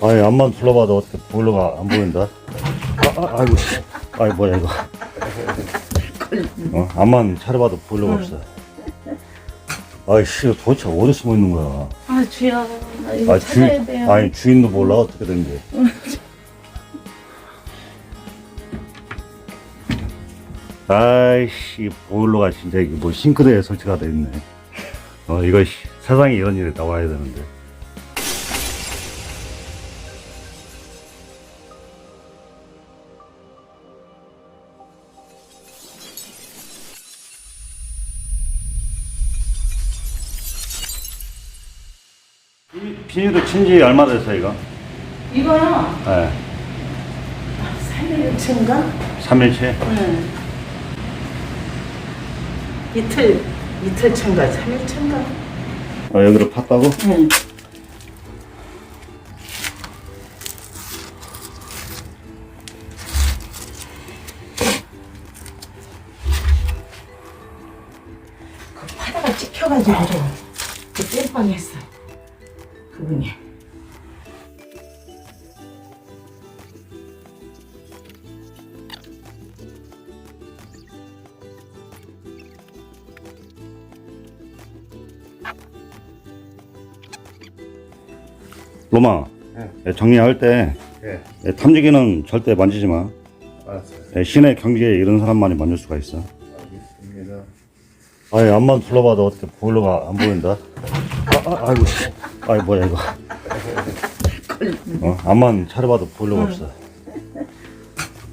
아니 앞만 둘러봐도 어떻게 보일러가 안 보인다. 아, 아 아이고 씨. 아이 뭐야 이거. 어, 앞만 차려봐도 보일러가 없어. 아이씨 도대체 어디 숨어 있는 거야? 아 주야 이거 아 찾아야 돼요. 아니 주인도 몰라 어떻게 된 게. 아이씨 보일러가 진짜 이게 뭐 싱크대에 설치가 돼 있네. 어 이거 씨, 세상에 이런 일이 나와야 되는데. 이 비닐을 친지 얼마 됐어 이거? 이거요 네. 3일치인가? 3일치? 응. 이틀 이틀치인가 3일치인가? 어, 여기를 팠다고? 응. 그 파다가 찍혀가지고 그 로마 예, 정리할 때 예, 예, 탐지기는 절대 만지지 마. 알았어요. 예, 시내 경기에 이런 사람만이 만질 수가 있어. 알겠습니다. 아니 앞만 둘러봐도 어떻게 보일러가 안 보인다. 아, 아 아이고 씨. 아이 뭐야 이거. 어, 앞만 차려봐도 보일러가 없어.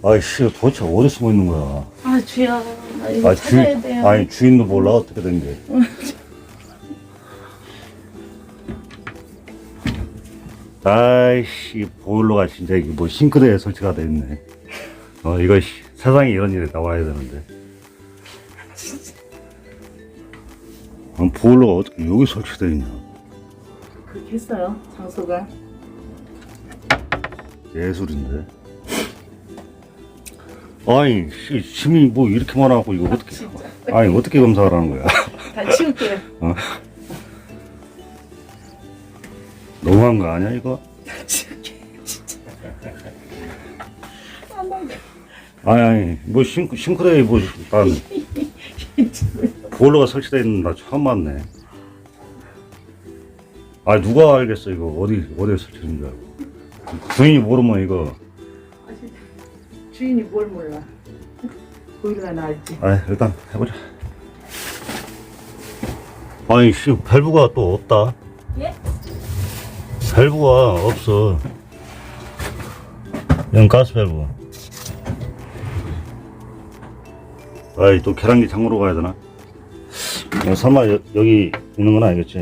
아이씨 도대체 어디 숨어 있는 거야? 아 주야 이거 아 찾아야 주인 돼요. 아니 주인도 몰라 어떻게 된 게. 아이씨 보일러가 진짜 이게 뭐 싱크대에 설치가 돼 있네. 어 이거 씨, 세상에 이런 일이 나와야 되는데. 아, 보일러가 어떻게 여기 설치돼 있냐? 그렇게 했어요 장소가 예술인데. 아니 씨, 심이 뭐 이렇게 많아갖고 이거 어떻게? 아니 어떻게 검사를 하는 거야? 다 치울게요 너무한 거 아니야 이거? 아니 아니 뭐 싱크 싱크대에 뭐 난 보일러가 설치되어 있는 나 처음 봤네. 아 누가 알겠어 이거 어디 어디에 설치된 줄 알고 주인이 모르면 이거 주인이 뭘 몰라 보일러가 나을지 아 일단 해보자. 아니 씨 밸브가 또 없다. 예? 밸브가 없어. 이건 가스 밸브. 아이 또 계란기 장으로 가야 되나? 어, 설마 여, 여기 있는 건 아니겠지?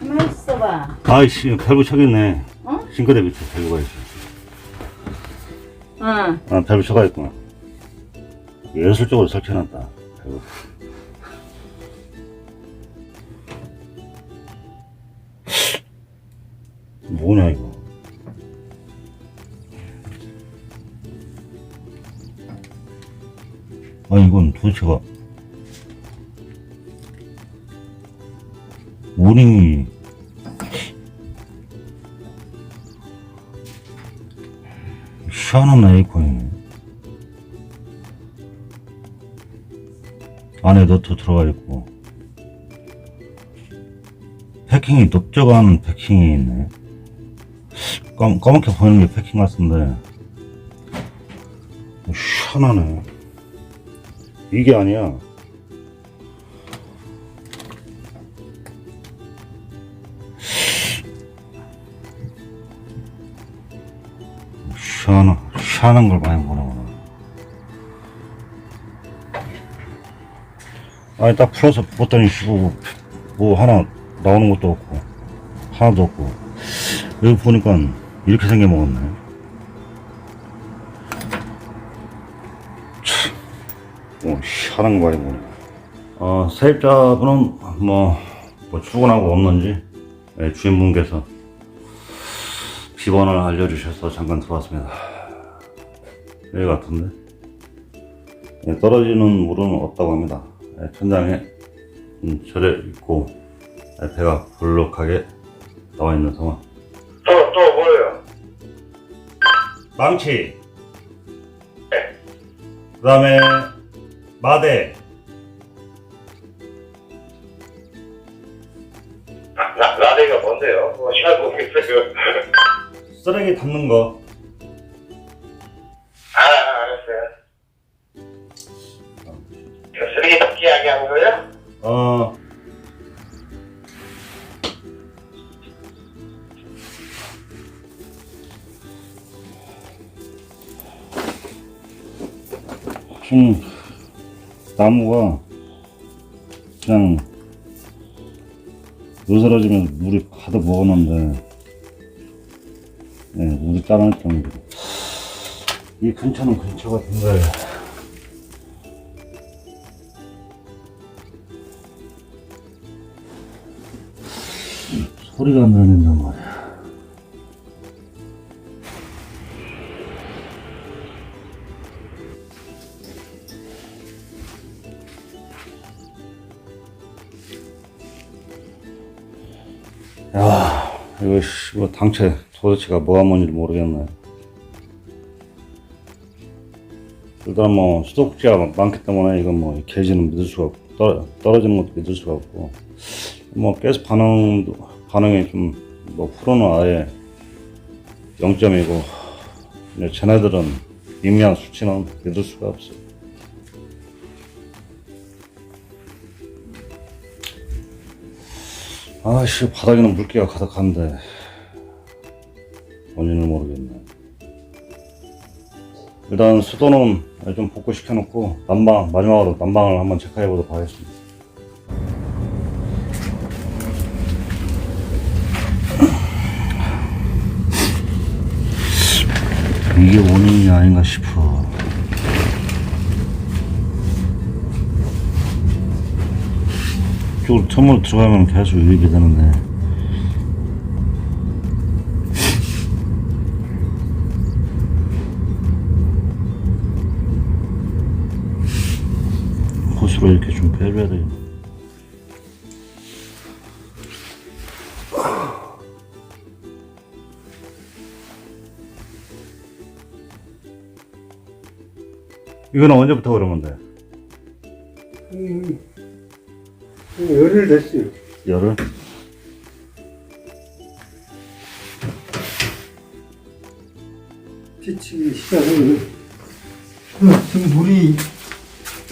가만히 있어봐 아이씨 밸브 있네. 어? 싱크대 밑에 밸브가 있어. 응 아 밸브 쳐가 있구나. 예술적으로 설치해놨다. 밸브. 뭐냐 이거? 아 이건 도대체가 모닝이 시원한 에이콘이네 안에 너트 들어가 있고 패킹이 넓적한 패킹이 있네 검, 검게 보이는 게 패킹 같은데. 시원하네. 이게 아니야. 시원한 시원한 걸 많이 보는구나. 아니 딱 풀어서 봤더니 뭐, 뭐 하나 나오는 것도 없고 하나도 없고. 여기 보니까 이렇게 생겨 먹었네. 참, 어, 희한한 거 보네 어, 세입자분은 뭐, 뭐 출근하고 없는지 예, 주인분께서 비번을 알려주셔서 잠깐 들어왔습니다. 여기 같은데? 예, 떨어지는 물은 없다고 합니다. 예, 천장에 음, 절에 있고 예, 배가 볼록하게 나와 있는 상황. 또, 또? 망치. 그 다음에 마대. 나, 나, 나대가 뭔데요? 뭐, 잘 모르겠어요. 쓰레기 담는 거. 나무가 그냥 으스러지면 물이 가득 먹었는데 네, 물이 따라올 정도로 이 근처는 근처 같은데 소리가 안 들린단 말이야. 야, 당체 도대체가 뭐가 뭔지 모르겠네. 일단 뭐, 수도꼭지가 많기 때문에 이건 뭐, 게이지는 믿을 수가 없고, 떨어, 떨어지는 것도 믿을 수가 없고, 뭐, 가스 반응도, 반응이 좀, 뭐, 프로는 아예 0점이고, 이제 쟤네들은 미미한 수치는 믿을 수가 없어. 아씨, 바닥에는 물기가 가득한데, 일단 수도는 좀 복구시켜 놓고, 난방, 마지막으로 난방을 한번 체크해 보도록 하겠습니다. 이게 원인이 아닌가 싶어. 이쪽으로 틈으로 들어가면 계속 유입이 되는데. 호스로 이렇게 좀 빼줘야 돼. 이거는 언제부터 그런 건데? 음, 열흘 됐어요. 열흘? 비치기 시작은 그 지금 물이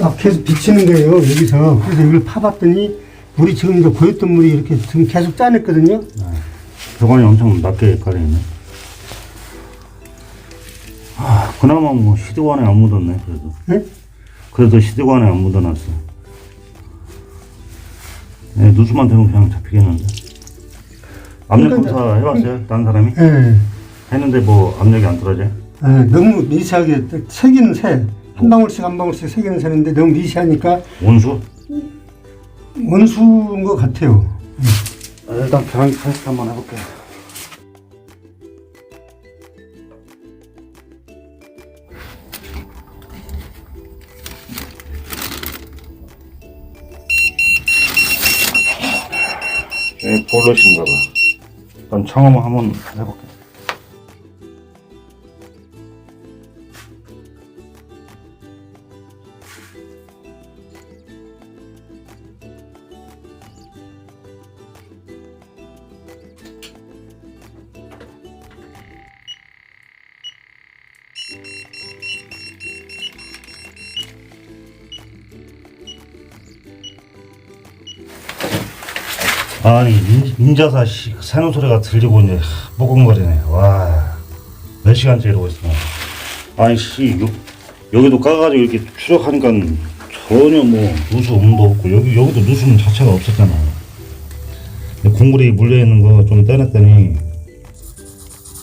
아, 계속 비치는 거예요 여기서 그래서 이걸 파봤더니 물이 지금 이제 고였던 물이 이렇게 지금 계속 짜냈거든요. 배관이 엄청 낮게 깔려있네. 아, 그나마 뭐 시드관에 안 묻었네, 그래도. 네? 그래도 시드관에 안 묻어놨어. 네, 누수만 되면 그냥 잡히겠는데. 압력 그러니까 검사 해봤어요? 다른 사람이? 예. 했는데 뭐 압력이 안 떨어져? 예, 너무 미세하게 새기는 새. 한 방울씩 한 방울씩 새기는 새인데 너무 미세하니까 온수? 원수인 것 같아요. 아, 일단 변환기 테스트 한번 해볼게. 이 볼럿인가 봐. 일단 청음 한번 해볼게. 아 인, 인자사 씨 새는 소리가 들리고 이제 뽀근거리네. 와 몇 시간째 이러고 있어 아니 씨 요, 여기도 까가지고 이렇게 추적하니까 전혀 뭐. 누수 음도 없고 여기 여기도 누수는 자체가 없었잖아. 근데 공구리 물려 있는 거 좀 떼냈더니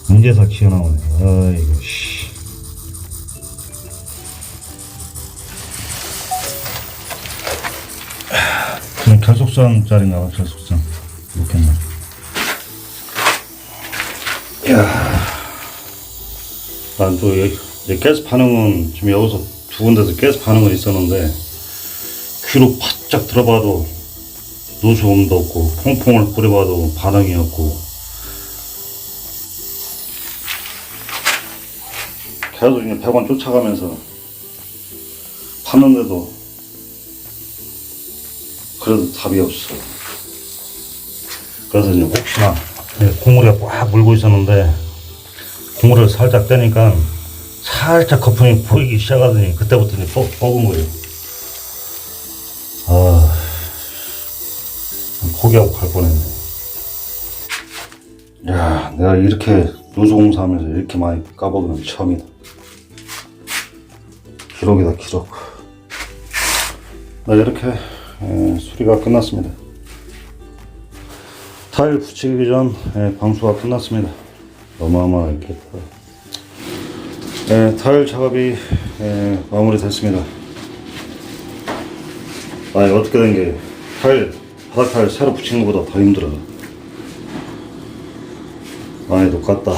인자사 기어 나오네. 아이고 씨. 그냥 결속선짜리인가 봐 결속선 이렇게는. 야. 난또 계속 반응은 지금 여기서 두 군데서 계속 반응은 있었는데 귀로 바짝 들어봐도 노소음도 없고 퐁퐁을 뿌려봐도 반응이 없고 계속 그냥 100원 쫓아가면서 파는데도 그래도 답이 없어. 그래서 이제 혹시나 국물에 꽉 물고 있었는데 국물을 살짝 떼니까 살짝 거품이 보이기 시작하더니 그때부터 이제 뻑, 뻑은 거예요. 아, 포기하고 갈 뻔했네. 야, 내가 이렇게 노조공사하면서 이렇게 많이 까먹는 처음이다. 기록이다, 기록. 네, 이렇게 에, 수리가 끝났습니다. 타일 붙이기 전 에, 방수가 끝났습니다. 어마어마하게 에, 타일 작업이 에, 마무리됐습니다. 아니 어떻게 된 게 타일 바닥 타일 새로 붙이는 것보다 더 힘들어. 많이 똑같다.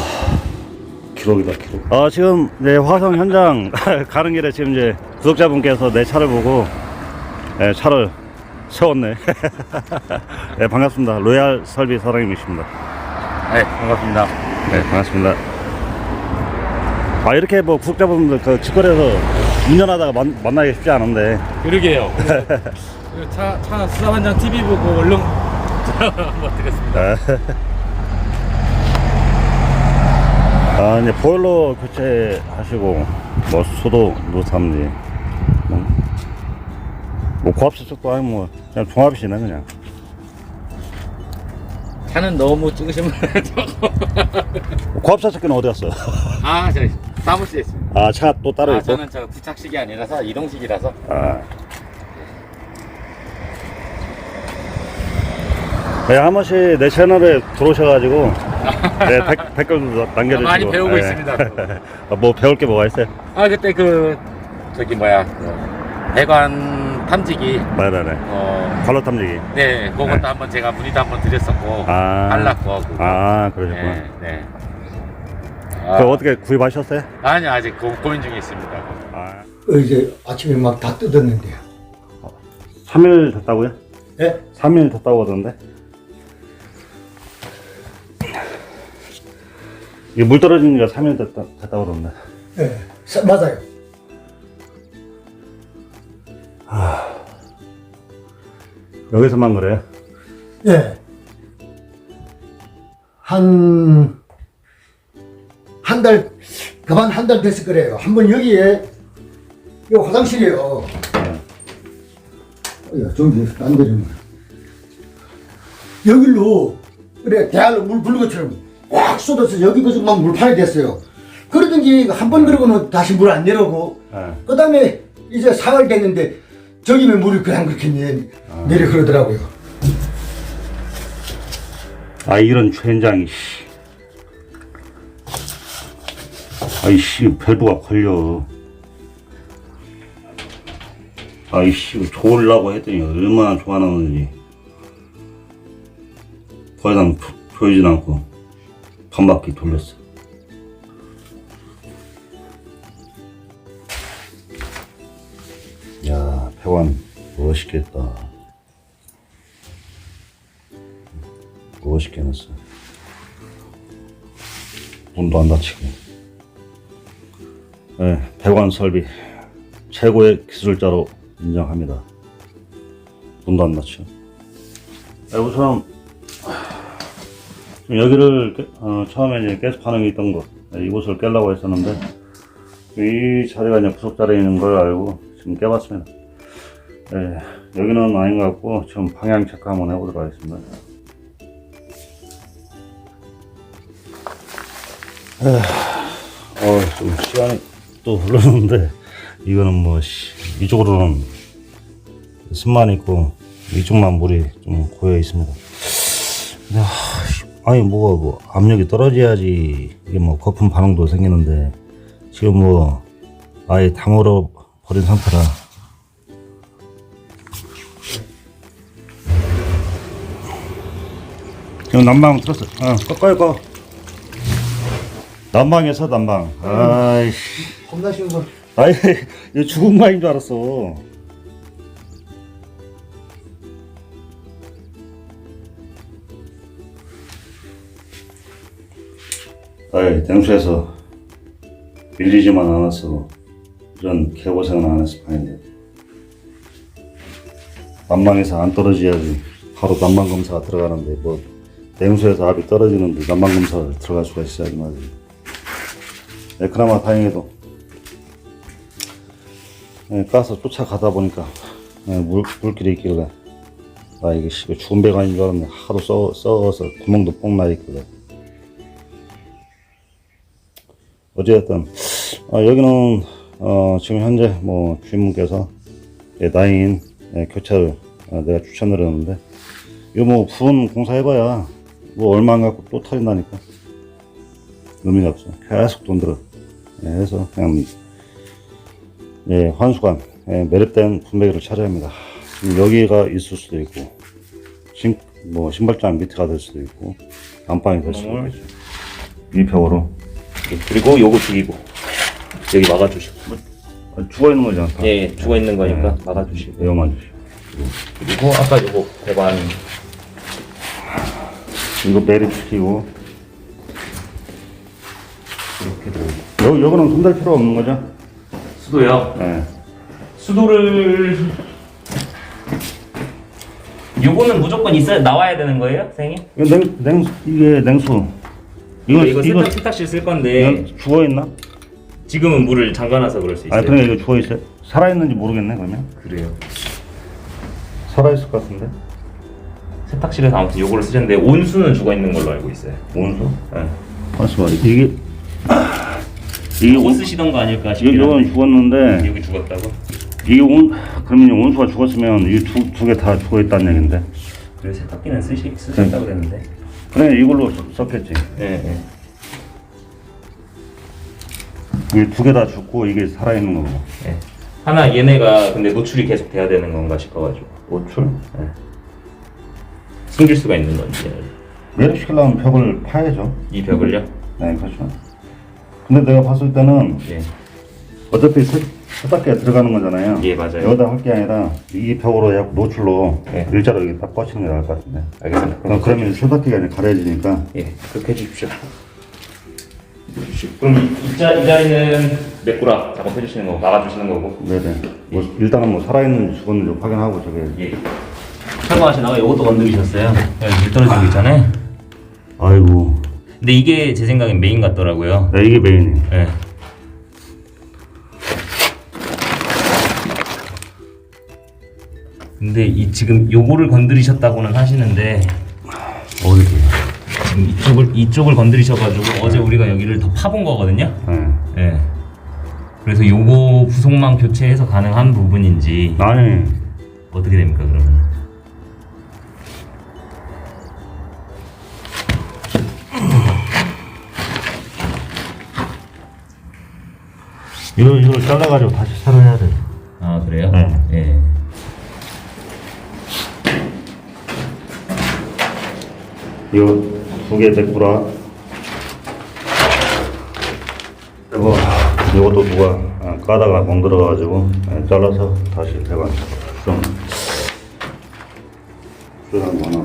기록이다 기록. 아 지금 네 화성 현장 가는 길에 지금 이제 구독자분께서 내 차를 보고 네, 차를 세웠네. 네 반갑습니다. 로얄 설비 사장님이십니다. 네, 반갑습니다. 네 반갑습니다. 아 이렇게 뭐 구독자분들 그 직거래에서 운전하다가 만, 만나기 쉽지 않은데 그러게요. 차, 차 수사반장 TV 보고 얼른 한번 드렸습니다. 아 이제 보일러 교체하시고 뭐 수도 노삼지 뭐, 뭐 고압 세척도 아니고 뭐 그냥 종합이시네 그냥 차는 너무 찍으시면 고압 세척기는 어디 갔어? 아, 저 사무실에 있습니다. 아 차가 또 따로 아, 있고? 저는 저 부착식이 아니라서 이동식이라서 아. 네, 한 번씩 내 채널에 들어오셔가지고 네, 댓, 댓글도 남겨주시고 많이 배우고 네. 있습니다. 아, 뭐 배울 게 뭐가 있어요? 아 그때 그 저기 뭐야 그 배관 탐지기 네네네 어, 관로 탐지기 네 그것도 네. 한번 제가 문의도 한번 드렸었고 아. 거 그거. 아 그러셨구나 네, 네. 그 어떻게 구입하셨어요? 아니 아직 고, 고민 중에 있습니다. 아, 이제 아침에 막 다 뜯었는데요. 3일 됐다고요? 예? 3일 됐다고 하던데 이게 물 떨어진 지가 3일 됐다, 됐다고 그러던데 예, 사- 맞아요. 여기서만 그래요? 예. 한, 한 달, 그만 한 달 됐을 거래요. 한 번 여기에, 이 화장실이에요. 야, 저기, 안 되는 여기로, 그래, 대할로 물 부는 것처럼 확 쏟아서 여기 그저 막 물판이 됐어요. 그러든지 한 번 그러고는 다시 물 안 내려오고, 네. 그 다음에 이제 사흘 됐는데, 저기면 물이 그냥 그렇게 내, 내려 그러더라고요. 아 이런 젠장이 씨. 아이씨 밸브가 걸려 아이씨 좋으려고 했더니 얼마나 좋아하는지 더 이상 조- 조이진 않고 반바퀴 돌렸어 야 배관 멋있겠다 멋있게 해놨어. 문도 안 닫히고. 네, 배관 설비 최고의 기술자로 인정합니다. 문도 안 닫혀. 네, 우선 여기를 깨- 어, 처음에 이제 가스 반응이 있던 곳 네, 이곳을 깨려고 했었는데 이 자리가 이제 부속 자리인 걸 알고 지금 깨봤습니다. 네, 여기는 아닌 것 같고 지금 방향 체크 한번 해보도록 하겠습니다. 어, 좀 시간이 또 흘렀는데 이거는 뭐 씨, 이쪽으로는 습만 있고 이쪽만 물이 좀 고여 있습니다. 아니 뭐가 뭐 압력이 떨어져야지 이게 뭐 거품 반응도 생기는데 지금 뭐 아예 다 물어 버린 상태라. 지금 난방 틀었어. 어, 꺼, 꺼요, 꺼. 난방에서 난방. 아이씨. 겁나 쉬운 거. 아이, 이거 죽은 마인 줄 알았어. 아이, 냉수에서 밀리지만 않았어도 이런 개고생은 안 했을 판인데 난방에서 안 떨어져야지 바로 난방 검사가 들어가는데 뭐 냉수에서 압이 떨어지는데 난방 검사를 들어갈 수가 있어야지 말이야. 네, 그나마 다행히도 네, 가서 쫓아가다 보니까 네, 물, 물길이 있길래 아 이게 씨, 죽은 배가 아닌 줄 알았네 하도 써, 썩어서 구멍도 뽕나 있길래 어쨌든 아, 여기는 어, 지금 현재 뭐 주인분께서 예, 나인 예, 교체를 아, 내가 추천을 했는데 이거 뭐 부분 공사해봐야 뭐 얼마 안 갖고 또 터진다니까. 의미가 없어. 계속 돈 들어. 예, 그래서 그냥 예, 환수관 예, 매립된 분배기를 찾아야 합니다. 지금 여기가 있을 수도 있고 신, 뭐 신발장 밑에가 될 수도 있고 안방이 될 수도 있고 이 벽으로 그리고 요거 죽이고 여기 막아주시고. 아, 죽어있는 거잖아 다. 예, 예 죽어 있는 거니까 막아주시고. 이거만 주시고. 그리고 아까 요거 배관 이거 매립시키고 이렇게 되고 여, 여기는 손댈 필요 없는 거죠? 수도요 네. 수도를 요거는 무조건 있어야 나와야 되는 거예요, 선생님? 이거 냉, 냉, 이게 냉수 이거 이거 이거 세탁, 세탁실 쓸 건데 이거 죽어있나? 지금은 물을 잠가놔서 그럴 수 있어요. 아니 그러니까 이거 죽어있어요? 살아있는지 모르겠네 그러면 그래요. 살아있을 것 같은데 세탁실에서 아무튼 요거를 쓰셨는데 온수는 죽어 있는 걸로 알고 있어요. 온수? 네. 잠시만 이게 이게 요거 온, 쓰시던 거 아닐까 이거 싶긴 이건 한데 죽었는데 여기 죽었다고? 이게 온 그러면 온수가 죽었으면 이 두 두 개 다 죽어 있다는 얘긴데 그래 세탁기는 쓰시 쓰셨다고 그랬는데. 그래 이걸로 썼- 썼겠지 네, 네. 이게 두 개 다 죽고 이게 살아 있는 거고 네. 하나 얘네가 근데 노출이 계속 돼야 되는 건가 싶어가지고 노출? 네. 숨길 수가 있는 건지 매립시키려면 벽을 파야죠 이 벽을요? 네 그렇죠 근데 내가 봤을 때는 예. 어차피 세, 세탁기에 들어가는 거잖아요 예, 맞아요. 여기다 할 게 아니라 이 벽으로 해갖고 노출로 네. 일자로 여기 딱 꽂히는 게 나을 것 같은데 알겠습니다. 그럼 그러면 세탁기가 이제 가려지니까 예, 그렇게 해주십시오. 그럼 이, 자, 이 자리는 메꾸라 작업해 주시는 거고 막아주시는 거고 네네 뭐 일단은 뭐 살아있는지 죽었는지 확인하고 저게 예. 참고하시다가 이것도 건드리셨어요. 네, 물 떨어지고 있잖아요. 아이고 근데 이게 제 생각엔 메인 같더라고요. 네, 이게 메인이에요 예. 근데 이 지금 요거를 건드리셨다고는 하시는데 어디 지금 이쪽을 이쪽을 건드리셔가지고 어제 우리가 여기를 더 파본 거거든요. 네. 예. 그래서 요거 부속망 교체해서 가능한 부분인지 아니 어떻게 됩니까 그러면? 이거 이걸 잘라가지고 다시 새로 해야 돼 아 그래요? 네. 예. 이거 두개 메꾸라 이거 이것도 누가 아, 까다가 멍들어가지고 예, 잘라서 다시 대관 좀 수술한 거 하나 또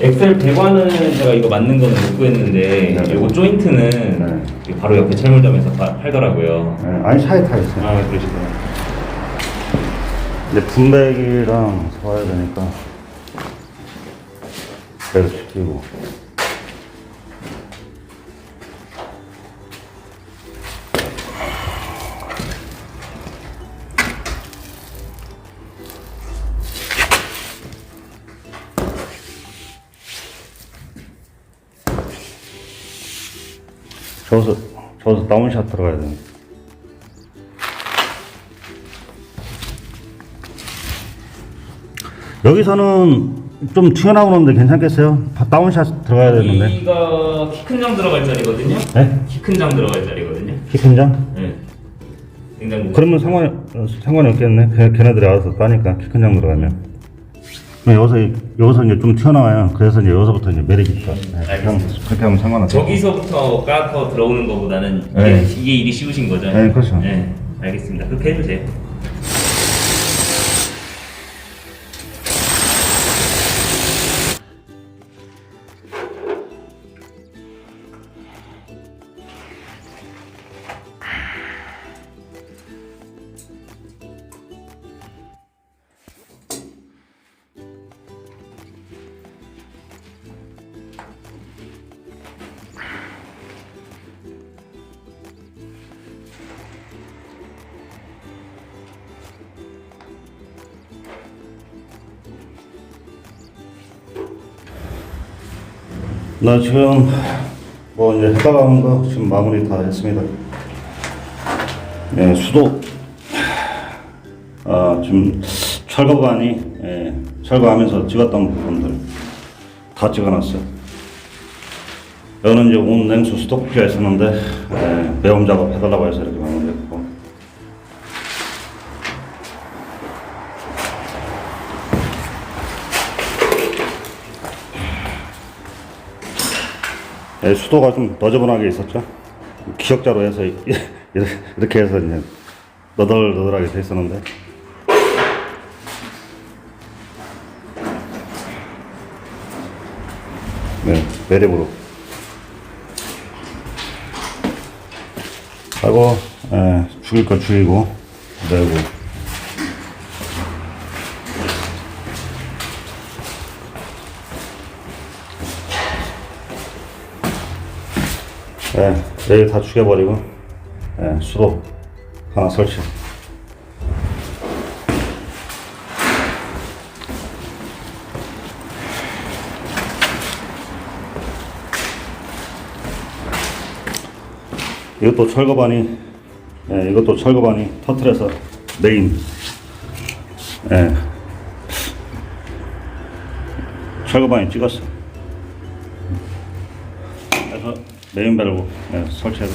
엑셀 배관은 제가 이거 맞는 거는 못 구했는데 네. 요거 조인트는 네. 바로 옆에 철물점에서 파- 팔더라고요. 예, 아니 차에 타 있어요 아 그러시구나. 근데 분배기랑 사와야 되니까 배를 시키고 저기서 저기서 다운샷 들어가야 되니까 여기서는 좀 튀어나오는데 괜찮겠어요? 다- 다운샷 들어가야 되는데. 여기가 키 큰 장 들어갈 자리거든요. 네? 키 큰 장 들어갈 자리거든요. 키큰장? 네. 냉장고. 그러면 상관이 어, 상관이 없겠네. 걔, 걔네들이 알아서 따니까 키 큰 장 들어가면. 그럼 여기서 여기서 이제 좀 튀어나와요. 그래서 이제 여기서부터 이제 매력이 있다. 네, 그렇게 하면 그렇게 하면 상관없어요. 저기서부터 까서 들어오는 것보다는 이게, 네. 이게 일이 쉬우신 거죠? 네, 그렇죠. 네, 알겠습니다. 그렇게 해주세요. 나 지금 뭐 이제 해달라 하는 거 지금 마무리 다 했습니다. 예, 수도 아 지금 철거반이 예, 철거하면서 찍었던 부분들 다 찍어놨어요. 여기는 이제 온 냉수 수도꼭지가 있었는데 예, 매움 작업 해달라고 해서 이렇게 예, 수도가 좀 너저분하게 있었죠. 기역자로 해서 이렇게 해서 이제 너덜너덜하게 돼 있었는데. 네, 매립으로. 하고 예, 죽일 거 죽이고 내고 예, 여기 다 죽여버리고 예, 수도 하나 설치. 이것도 철거반이 예, 이것도 철거반이 터틀에서 메인. 예. 철거반이 찍었어 메인 밸브 예, 설치해서.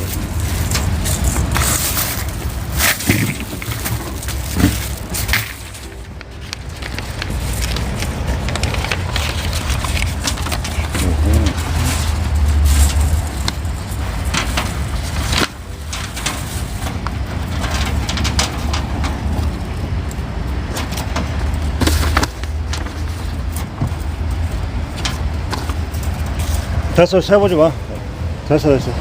됐어 세보지 마 됐어 됐어.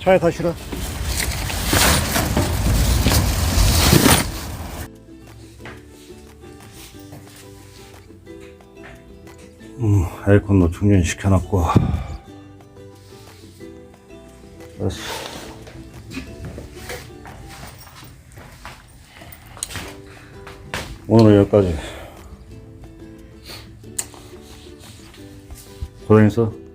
차에 다 실어. 음, 에어컨도 충전시켜놨고. 됐어. 오늘 여기까지 고생했어